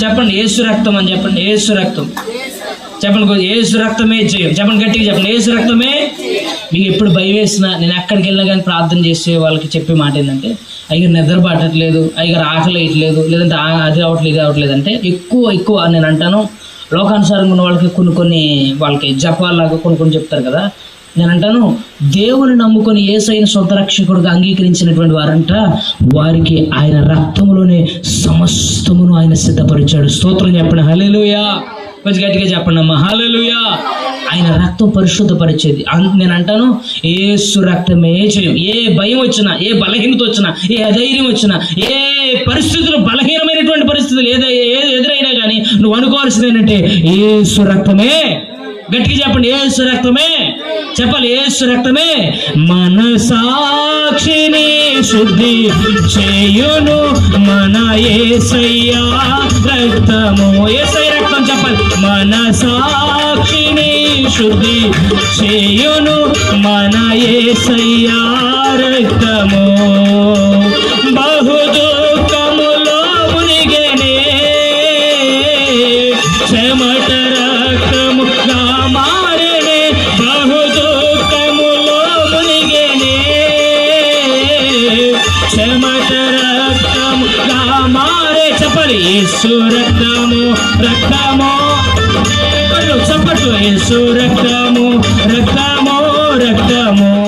చెప్పండి ఏసు రక్తం అని చెప్పండి ఏసు రక్తం. చెప్పండి కొద్దిగా ఏసు రక్తమే జయం చెప్పండి గట్టిగా చెప్పండి ఏసు రక్తమే మీకు ఎప్పుడు భయం వేసినా నేను ఎక్కడికి వెళ్ళినా కానీ ప్రార్థన చేసే వాళ్ళకి చెప్పే మాట ఏంటంటే అయ్యారు నిద్ర పట్టట్లేదు అయ్యారు ఆకలి వేయట్లేదు లేదంటే అది అవ్వట్లేదు ఇది అవ్వట్లేదు అంటే ఎక్కువ ఎక్కువ నేను అంటాను లోకానుసారంగా ఉన్న వాళ్ళకి కొన్ని కొన్ని వాళ్ళకి జపాలాగా కొన్ని కొన్ని చెప్తారు కదా నేను అంటాను దేవుని నమ్ముకొని ఏసైన సొంత రక్షకుడుగా అంగీకరించినటువంటి వారంట వారికి ఆయన రక్తంలోనే సమస్తమును ఆయన సిద్ధపరిచాడు స్తోత్రం చెప్పండి. హల్లెలూయా. కొంచెం గట్టిగా చెప్పండి అమ్మా. హల్లెలూయా. ఆయన రక్తం పరిశుద్ధపరిచేది. అంత నేను అంటాను ఏసు రక్తమే జయం ఏ భయం వచ్చినా ఏ బలహీనత వచ్చినా ఏ అధైర్యం వచ్చినా ఏ పరిస్థితులు బలహీనమైనటువంటి పరిస్థితులు ఏదో ఏది ఎదురైనా కానీ నువ్వు అనుకోవాల్సింది ఏంటంటే ఏసు రక్తమే. గట్టిగా చెప్పండి. ఏసు రక్తమే. చెప్పాలి. ఏసు రక్తమే. మన సాక్షిని శుద్ధి చేయును మన ఏసయ్యా రక్తము ఏసై రక్తం చెప్పాలి. మన సాక్షిని శుద్ధి చేయును మన ఏసయ్యా. మరి యేసు రక్తము రక్తము. చప్పట్లు యేసు రక్తము రక్తము రక్తము.